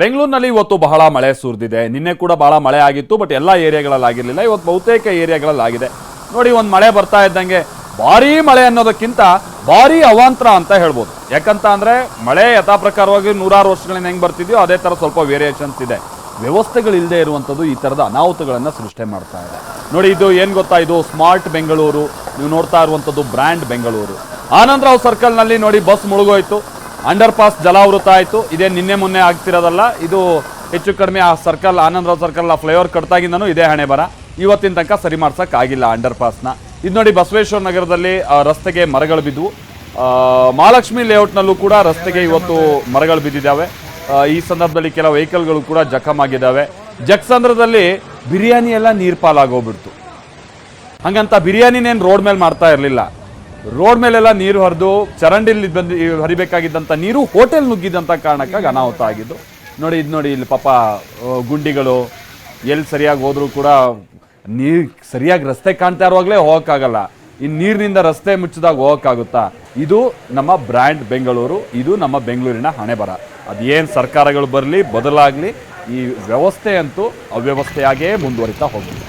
ಬೆಂಗಳೂರಿನಲ್ಲಿ ಇವತ್ತು ಬಹಳ ಮಳೆ ಸುರಿದಿದೆ. ನಿನ್ನೆ ಕೂಡ ಬಹಳ ಮಳೆ ಆಗಿತ್ತು ಬಟ್ ಎಲ್ಲ ಏರಿಯಾಗಳಲ್ಲಿ ಆಗಿರಲಿಲ್ಲ. ಇವತ್ತು ಬಹುತೇಕ ಏರಿಯಾಗಳಲ್ಲಿ ಆಗಿದೆ. ನೋಡಿ, ಒಂದು ಮಳೆ ಬರ್ತಾ ಇದ್ದಂಗೆ ಭಾರೀ ಮಳೆ ಅನ್ನೋದಕ್ಕಿಂತ ಭಾರೀ ಅವಾಂತರ ಅಂತ ಹೇಳ್ಬೋದು. ಯಾಕಂತ ಅಂದರೆ ಮಳೆ ಯಥಾಪ್ರಕಾರವಾಗಿ ನೂರಾರು ವರ್ಷಗಳಿಂದ ಹೆಂಗೆ ಬರ್ತಿದೆಯೋ ಅದೇ ಥರ ಸ್ವಲ್ಪ ವೇರಿಯೇಷನ್ಸ್ ಇದೆ. ವ್ಯವಸ್ಥೆಗಳಿಲ್ಲದೆ ಇರುವಂಥದ್ದು ಈ ಥರದ ಅನಾಹುತಗಳನ್ನು ಸೃಷ್ಟಿ ಮಾಡ್ತಾ ಇದೆ. ನೋಡಿ, ಇದು ಏನು ಗೊತ್ತಾ? ಇದು ಸ್ಮಾರ್ಟ್ ಬೆಂಗಳೂರು. ನೀವು ನೋಡ್ತಾ ಇರುವಂಥದ್ದು ಬ್ರ್ಯಾಂಡ್ ಬೆಂಗಳೂರು. ಆನಂದರಾವ್ ಸರ್ಕಲ್ನಲ್ಲಿ ನೋಡಿ ಬಸ್ ಮುಳುಗೋಯ್ತು. ಅಂಡರ್ ಪಾಸ್ ಜಲಾವೃತ ಆಯಿತು. ಇದೇ ನಿನ್ನೆ ಮೊನ್ನೆ ಆಗ್ತಿರೋದಲ್ಲ, ಇದು ಹೆಚ್ಚು ಕಡಿಮೆ ಆ ಸರ್ಕಲ್ ಆನಂದರಾವ್ ಸರ್ಕಲ್ ಆ ಫ್ಲೈಓವರ್ ಕಟ್ತಾಗಿಂದನೂ ಇದೇ ಹಣೆ ಬರ. ಇವತ್ತಿನ ತನಕ ಸರಿ ಮಾಡ್ಸೋಕ್ಕಾಗಿಲ್ಲ ಅಂಡರ್ ಪಾಸ್ನ ಇದು ನೋಡಿ ಬಸವೇಶ್ವರ ನಗರದಲ್ಲಿ ರಸ್ತೆಗೆ ಮರಗಳು ಬಿದ್ದವು ಮಹಾಲಕ್ಷ್ಮಿ ಲೇಔಟ್ನಲ್ಲೂ ಕೂಡ ರಸ್ತೆಗೆ ಇವತ್ತು ಮರಗಳು ಬಿದ್ದಿದ್ದಾವೆ. ಈ ಸಂದರ್ಭದಲ್ಲಿ ಕೆಲವು ವೆಹಿಕಲ್ಗಳು ಕೂಡ ಜಖಮ್ ಆಗಿದ್ದಾವೆ. ಜಕ್ಸಂದ್ರದಲ್ಲಿ ಬಿರಿಯಾನಿ ಎಲ್ಲ ನೀರು ಪಾಲಾಗೋಗ್ಬಿಡ್ತು ಹಂಗಂತ ಬಿರಿಯಾನಿನೇನು ರೋಡ್ ಮೇಲೆ ಮಾಡ್ತಾ ಇರಲಿಲ್ಲ. ರೋಡ್ ಮೇಲೆಲ್ಲ ನೀರು ಹರಿದು ಚರಂಡಿಲಿ ಬಂದು ಹರಿಬೇಕಾಗಿದ್ದಂಥ ನೀರು ಹೋಟೆಲ್ ನುಗ್ಗಿದಂಥ ಕಾರಣಕ್ಕಾಗಿ ಅನಾಹುತ ಆಗಿದ್ದು. ನೋಡಿ, ಇದು ನೋಡಿ ಇಲ್ಲಿ ಪಾಪ ಗುಂಡಿಗಳು ಎಲ್ಲಿ ಸರಿಯಾಗಿ ಹೋದರೂ ಕೂಡ ನೀರು ಸರಿಯಾಗಿ ರಸ್ತೆ ಕಾಣ್ತಾ ಇರುವಾಗಲೇ ಹೋಗೋಕ್ಕಾಗಲ್ಲ. ಇನ್ನು ನೀರಿನಿಂದ ರಸ್ತೆ ಮುಚ್ಚಿದಾಗ ಹೋಗೋಕ್ಕಾಗುತ್ತಾ? ಇದು ನಮ್ಮ ಬ್ರ್ಯಾಂಡ್ ಬೆಂಗಳೂರು, ಇದು ನಮ್ಮ ಬೆಂಗಳೂರಿನ ಹಣೆ ಬರ ಅದೇನು ಸರ್ಕಾರಗಳು ಬರಲಿ, ಬದಲಾಗಲಿ, ಈ ವ್ಯವಸ್ಥೆ ಅಂತೂ ಅವ್ಯವಸ್ಥೆಯಾಗೇ ಮುಂದುವರಿತಾ ಹೋಗುತ್ತೆ